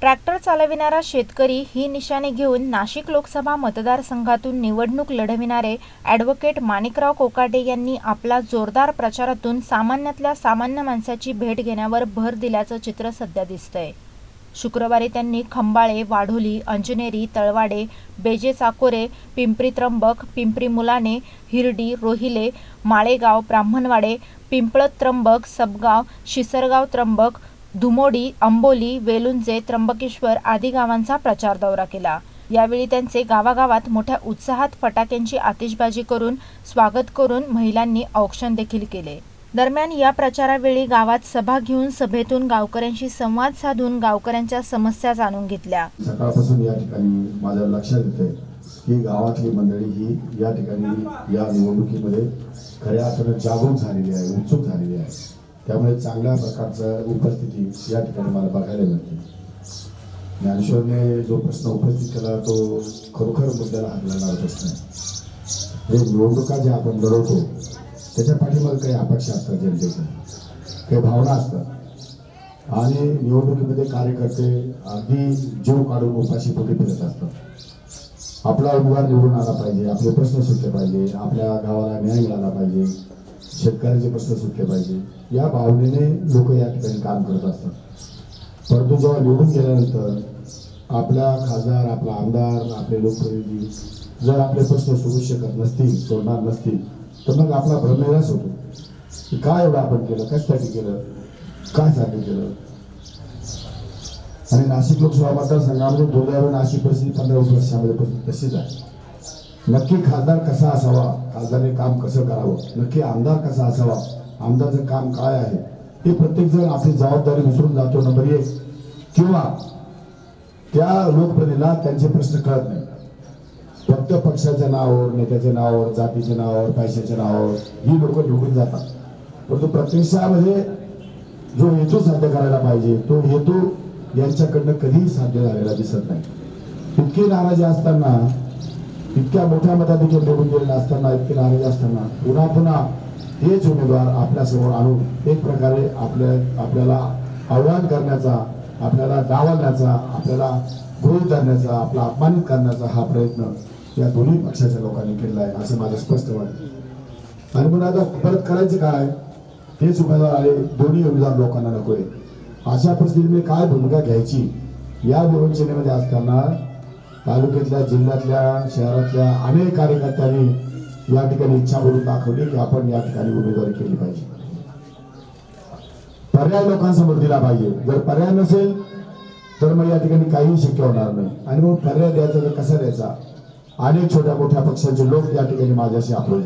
Tractor चालविणारा शेतकरी ही निशाणी घेऊन नाशिक लोकसभा मतदारसंघातून निवडणूक लढविणारे ॲडव्होकेट माणिकराव कोकाटे यांनी आपला जोरदार प्रचारातून सामान्यातल्या सामान्य माणसाची भेट घेण्यावर भर दिल्याचं चित्र सध्या दिसतंय. शुक्रवारी त्यांनी खंबाळे वाढोली अंजनेरी तळवाडे बेजे चाकोरे पिंपरी त्र्यंबक पिंपरी मुलाने हिरडी रोहिले माळेगाव ब्राह्मणवाडे पिंपळत त्र्यंबक सबगाव शिसरगाव त्र्यंबक धुमोडी अंबोली वेलुंजे त्र्यंबकेश्वर आदी गावांचा प्रचार दौरा केला. यावेळी त्यांचे गावागावात मोठ्या उत्साहात फटाक्यांची आतिषबाजी करून स्वागत करून महिलांनी औक्षण देखील केले. दरम्यान या प्रचारावेळी गावात सभा घेऊन सभेतून गावकऱ्यांशी संवाद साधून गावकऱ्यांच्या समस्या जाणून घेतल्या. सकाळपासून या ठिकाणी माझ्या लक्षात येते की गावातली मंडळी ही या ठिकाणी या निवडणुकीमध्ये खऱ्या अर्थानं जागरूक झालेली आहे उत्सुक झालेली आहे. त्यामुळे चांगल्या प्रकारचं उपस्थिती या ठिकाणी मला बघायला मिळते. ज्ञानेश्वरने जो प्रश्न उपस्थित केला तो खरोखर मुद्द्याला हात प्रश्न आहे. हे निवडणुका जे आपण लढवतो त्याच्या पाठीमागे काही अपेक्षा असतात जनतेच्या काही भावना असतात. आणि निवडणुकीमध्ये कार्यकर्ते अगदी जीव काढून उपाशी पोटी फिरत असतात. आपला उमेदवार निवडून आला पाहिजे आपले प्रश्न सुटले पाहिजे आपल्या गावाला न्याय मिळाला पाहिजे. शेतकऱ्यांचे प्रश्न सुटले पाहिजे. या भावनेने लोक या ठिकाणी काम करत असतात. परंतु जेव्हा निवडून गेल्यानंतर आपला खासदार आपला आमदार आपले लोकप्रतिनिधी जर आपले प्रश्न सोडू शकत नसतील सोडणार नसतील तर मग आपला भ्रमेलाच होतो. की काय एवढं आपण केलं? कशासाठी केलं? काय साठी केलं? आणि नाशिक लोकसभा मतदारसंघामध्ये दुर्दैवाने नाशिक परिस्थिती पंधरा वर्षामध्ये तशीच आहे. नक्की खासदार कसा असावा? खासदारने काम कसं करावं? नक्की आमदार कसा असावा? आमदारचं काम काय आहे? हे प्रत्येक जण आपली जबाबदारी विसरून जातो नंबर एक. किंवा त्या लोकप्रतिनिधीला त्यांचे प्रश्न कळत नाही. फक्त पक्षाच्या नावावर नेत्याच्या नावावर जातीच्या नावावर पैशाच्या नावावर ही लोक निवडून जातात. परंतु प्रत्यक्षामध्ये जो हेतू साध्य करायला पाहिजे तो हेतू यांच्याकडनं कधीही साध्य झालेला दिसत नाही. इतकी नाराजी असताना इतक्या मोठ्या मताधिक्य निवडून गेलेला असताना इतके नाराज असताना पुन्हा पुन्हा हेच उमेदवार आपल्यासमोर आणून एक प्रकारे आपल्या आपल्याला आव्हान करण्याचा आपल्याला डावलण्याचा आपल्याला गृहित धरण्याचा आपला अपमानित करण्याचा हा प्रयत्न या दोन्ही पक्षाच्या लोकांनी केलेला आहे असं माझं स्पष्ट वाटतं आणि म्हणून आता परत करायचं काय हेच उमेदवार आले दोन्ही उमेदवार लोकांना नकोय. अशा परिस्थितीने काय भूमिका घ्यायची? या विवंचनेमध्ये असताना तालुक्यातल्या जिल्ह्यातल्या शहरातल्या अनेक कार्यकर्त्यांनी या ठिकाणी इच्छा बोलून दाखवली की आपण या ठिकाणी उमेदवारी केली पाहिजे. पर्याय लोकांसमोर दिला पाहिजे. जर पर्याय नसेल तर मग या ठिकाणी काहीही शक्य होणार नाही. आणि मग पर्याय द्यायचा तर कसा द्यायचा? अनेक छोट्या मोठ्या पक्षांचे लोक या ठिकाणी माझ्याशी अप्रोच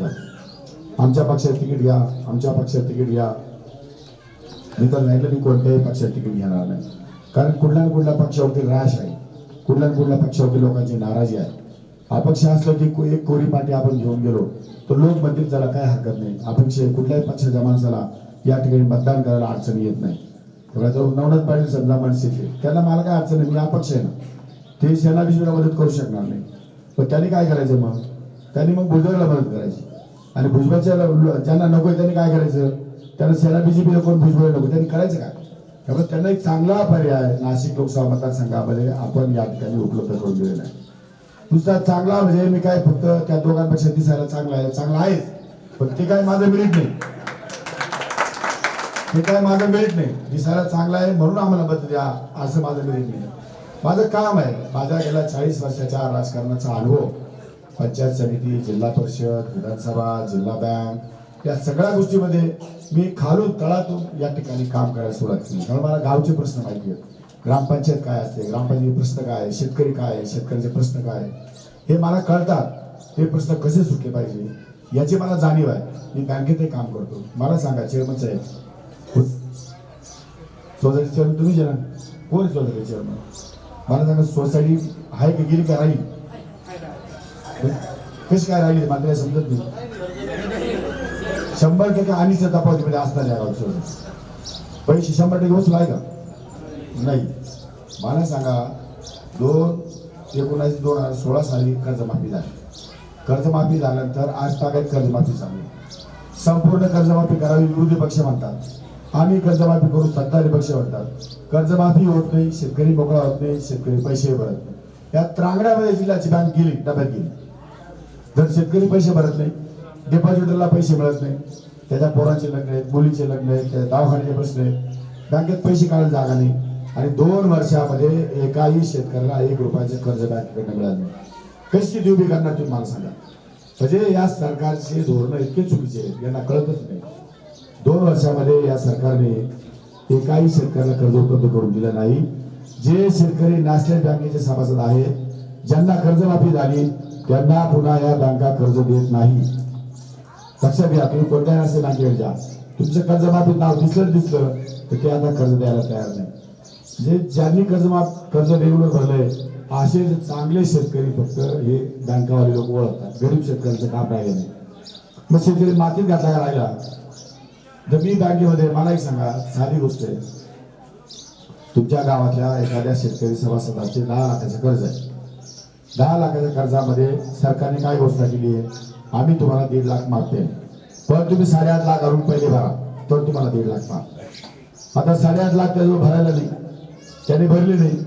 आमच्या पक्षात तिकीट घ्या आमच्या पक्षात तिकीट घ्या. मी तर नाही मी कोणत्याही पक्षात तिकीट घेणार नाही. कारण कुठल्या ना कुठल्या पक्षावरती राश आहे. कुठल्या कुठल्या पक्षावरती लोकांची नाराजी आहे. अपक्ष असलं की को- एक कोरी पाठी आपण घेऊन गेलो तर लोक म्हणतील त्याला काय हरकत नाही. अपक्ष कुठल्याही पक्षाच्या माणसाला या ठिकाणी मतदान करायला अडचण येत नाही. तेव्हा जो नवनाथ पाटील समजा मनसेचे त्यांना मला काय अडचण नाही मी अपक्ष आहे ना. ते सेना मदत करू शकणार नाही. पण त्यांनी काय करायचं मग? त्यांनी मग भुजबळला मदत करायची. आणि भुजबळच्या ज्यांना नको त्यांनी काय करायचं? त्यांना सेना बीजेपीला कोण भुजबळ नको? त्यांनी करायचं काय? त्यामुळे त्यांना एक चांगला पर्याय नाशिक लोकसभा मतदारसंघामध्ये आपण या ठिकाणी उपलब्ध करून दिलेला आहे. दुसरा चांगला म्हणजे मी काय फक्त त्या दोघांपेक्षा दिसायला चांगला आहे. चांगला आहेच पण ते काय माझं मिळत नाही. ते काय माझं मिळत नाही. दिसायला चांगला आहे म्हणून आम्हाला मत द्या. असं माझं मिळत नाही. माझं काम आहे. माझ्या गेल्या चाळीस वर्षाच्या राजकारणाचा अनुभव. पंचायत समिती जिल्हा परिषद विधानसभा जिल्हा बँक या सगळ्या गोष्टीमध्ये मी खालून तळातून या ठिकाणी काम करायला सुरुवात केली. कारण मला गावचे प्रश्न माहिती आहेत. ग्रामपंचायत काय असते? ग्रामपंचायत प्रश्न काय? आहे शेतकरी काय? आहे शेतकऱ्याचे प्रश्न काय? आहे हे मला कळतात. हे प्रश्न कसे सुटले पाहिजे? याची मला जाणीव आहे. मी बँकेतही काम करतो. मला सांगा चेअरमन साहेब. सोसायटी चेअरमन तुम्ही ना कोण सोसायटी चेअरमन मला सांगा सोसायटी आहे की गेली का राहील? कशी काय राहिली? मला समजत नाही. शंभर टक्के आणीच्या तपासणीमध्ये असणार या गावचं पैसे शंभर टक्के वसूल आहे का? नाही. मला सांगा दोन एकोणास दोन हजार सोळा साली कर्जमाफी झाली. कर्जमाफी झाल्यानंतर आज तागायत कर्जमाफी चालू संपूर्ण कर्जमाफी करावी विरोधी पक्ष म्हणतात. आम्ही कर्जमाफी करू सत्ताधारी पक्ष म्हणतात. कर्जमाफी होत नाही शेतकरी मोकळा होत नाही शेतकरी पैसे भरत नाही. या त्रांगड्यामध्ये जिल्ह्याची बँक गेली डब्यात गेली. जर शेतकरी पैसे भरत नाही डिपॉझिटरला पैसे मिळत नाही. त्याच्या पोरांचे लग्न आहेत मुलीचे लग्न आहेत त्याच्या दवाखान्याचे प्रश्न आहेत. बँकेत पैसे काढायला जागा नाही. आणि दोन वर्षामध्ये एकाही शेतकऱ्याला एक रुपयाचे कर्ज बँकेकडनं मिळालं नाही. कशी देऊबी करणार तुम्ही मला सांगा. म्हणजे या सरकारचे धोरणं इतके चुकीचे आहेत यांना कळतच नाही. दोन वर्षामध्ये या सरकारने एकाही शेतकऱ्याला कर्ज उपलब्ध करून दिलं नाही. जे शेतकरी नॅशनल बँकेचे सभासद आहेत ज्यांना कर्जमाफी झाली त्यांना पुन्हा या बँका कर्ज देत नाही. लक्षात घ्या तुम्ही कोणत्या नॅशनल बँकेच्या तुमचं कर्जमाफी नाव दिसलं दिसलं तर ते आता कर्ज द्यायला तयार नाही. जे ज्यांनी कर्जमाफ कर्ज रेग्युलर भरलंय असे चांगले शेतकरी फक्त हे बँकावाले लोक ओळखतात. गरीब शेतकऱ्यांचं काम राहिलं नाही. मग शेतकरी मातीत घातला राहिला? तर मी बँकेमध्ये मला एक सांगा साधी गोष्ट आहे. तुमच्या गावातल्या एखाद्या शेतकरी सभासदाचे दहा लाखाचं कर्ज आहे. दहा लाखाच्या कर्जामध्ये सरकारने काय घोषणा केली आहे? आम्ही तुम्हाला दीड लाख मागते पण तुम्ही साडेआठ लाख आणून पहिले भरा तर तुम्हाला दीड लाख माग. आता साडेआठ लाख त्याजवळ भरायला नाही. त्याने भरले नाही.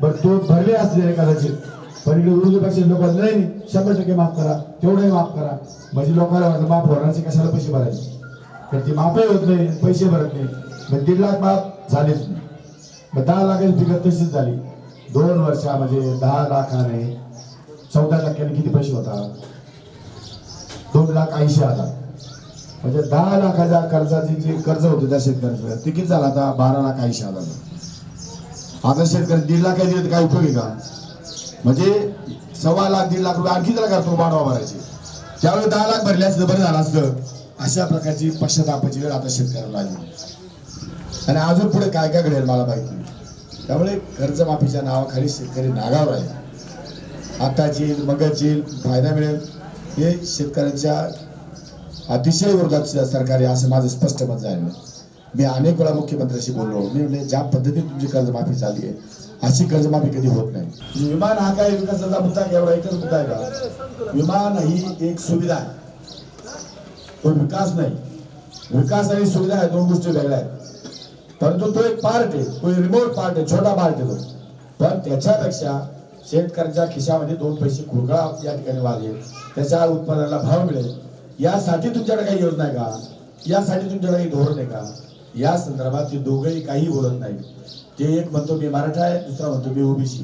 बरं तो भरले असले कदाचित पण इकडे उर्दूपेक्षा लोक नाही शंभर टक्के माफ करा. तेवढंही माफ करा. म्हणजे लोकांना वाटलं माफ होण्याचे कशाला पैसे भरायचे? तर ती माफही होत नाही पैसे भरत नाही. मग दीड लाख माफ झालेच नाही. मग दहा लाखाची फिगर तशीच झाली. दोन वर्षामध्ये म्हणजे दहा लाखाने चौदा टक्क्याने किती पैसे होतात? दोन लाख ऐंशी हजार. म्हणजे दहा लाखाच्या कर्जाची जी कर्ज होतं त्या शेतकऱ्याचं ते किती झालं आता? बारा लाख ऐंशी हजार आता शेतकरी दीड लाख दिले तर काय उपयोग आहे का? म्हणजे सव्वा लाख दीड लाख रुपये आणखी त्याला करतो बाडवा भरायचे. त्यावेळी दहा लाख भरले असतं बरं झालं असतं. अशा प्रकारची पश्चातापाची वेळ आता शेतकऱ्याला आली आणि अजून पुढे काय काय घडेल मला माहिती त्यामुळे कर्जमाफीच्या नावाखाली शेतकरी नागावर आहे. आता येईल मगच येईल फायदा मिळेल. हे शेतकऱ्यांच्या अतिशय वर्गात सरकार आहे असं माझं स्पष्ट मत झालेलं आहे. मी अनेक वेळा मुख्यमंत्र्यांशी बोललो मी म्हणजे ज्या पद्धतीने तुमची कर्जमाफी झाली आहे अशी कर्जमाफी कधी होत नाही. म्हणजे विमान हा काय विकासाचा मुद्दा एवढा एकच मुद्दा आहे का? विमान ही एक सुविधा आहे. तो विकास नाही. विकास आणि सुविधा आहे दोन गोष्टी वेगळ्या आहेत. परंतु तो एक पार्ट आहे तो रिमोट पार्ट आहे छोटा पार्ट आहे तो. पण त्याच्यापेक्षा शेतकऱ्याच्या खिशामध्ये दोन पैसे खुरगळा या ठिकाणी वाढेल. त्याच्या उत्पादनाला भाव मिळेल. यासाठी तुमच्याकडे काही योजना आहे का? यासाठी तुमच्याकडे काही धोरण आहे का? या संदर्भात ते दोघंही काही बोलत नाही ते एक म्हणतो मी मराठा आहे दुसरा म्हणतो मी ओबीसी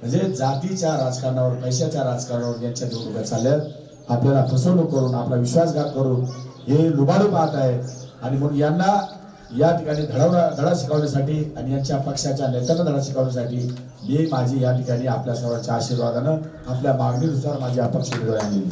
म्हणजे जातीच्या राजकारणावर पैशाच्या राजकारणावर यांच्या निवडणुका चालल्यात. आपल्याला फसवणूक करून आपला विश्वासघात करून हे लुबाडू पाहत आहे आणि म्हणून यांना या ठिकाणी धडवणा धडा शिकवण्यासाठी आणि यांच्या पक्षाच्या नेत्यांना धडा शिकवण्यासाठी मी माझी या ठिकाणी आपल्या सर्वांच्या आशीर्वादानं आपल्या मागणीनुसार माझी अपक्ष उमेदवारी आणली.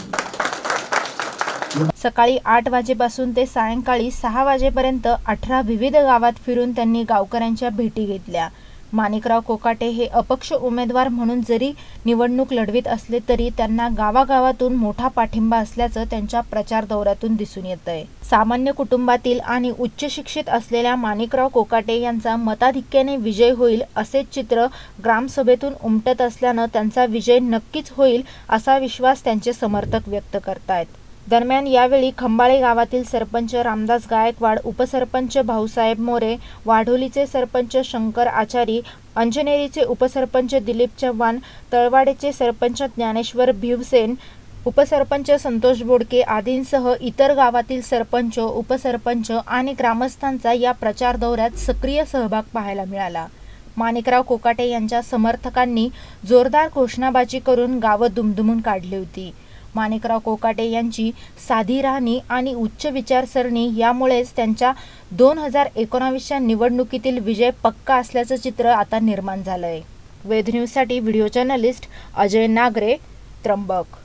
सकाळी आठ वाजेपासून ते सायंकाळी सहा वाजेपर्यंत अठरा विविध गावात फिरून त्यांनी गावकऱ्यांच्या भेटी घेतल्या. माणिकराव कोकाटे हे अपक्ष उमेदवार म्हणून जरी निवडणूक लढवित असले तरी त्यांना गावागावातून मोठा पाठिंबा असल्याचं त्यांच्या प्रचार दौऱ्यातून दिसून येत आहे सामान्य कुटुंबातील आणि उच्च शिक्षित असलेल्या माणिकराव कोकाटे यांचा मताधिक्याने विजय होईल असे चित्र ग्रामसभेतून उमटत असल्यानं त्यांचा विजय नक्कीच होईल असा विश्वास त्यांचे समर्थक व्यक्त करतायत. दरम्यान यावेळी खंबाळे गावातील सरपंच रामदास गायकवाड उपसरपंच भाऊसाहेब मोरे वाढोलीचे सरपंच शंकर आचारी अंजनेरीचे उपसरपंच दिलीप चव्हाण तळवाडेचे सरपंच ज्ञानेश्वर भिवसेन उपसरपंच संतोष बोडके आदींसह इतर गावातील सरपंच उपसरपंच आणि ग्रामस्थांचा या प्रचार दौऱ्यात सक्रिय सहभाग पाहायला मिळाला. माणिकराव कोकाटे यांच्या समर्थकांनी जोरदार घोषणाबाजी करून गावं दुमदुमून काढली होती. माणिकराव कोकाटे यांची साधी राहणी आणि उच्च विचारसरणी यामुळेच त्यांच्या दोन हजार एकोणावीसच्या निवडणुकीतील विजय पक्का असल्याचं चित्र आता निर्माण झालंय. वेध न्यूजसाठी व्हिडिओ जर्नलिस्ट अजय नागरे त्र्यंबक.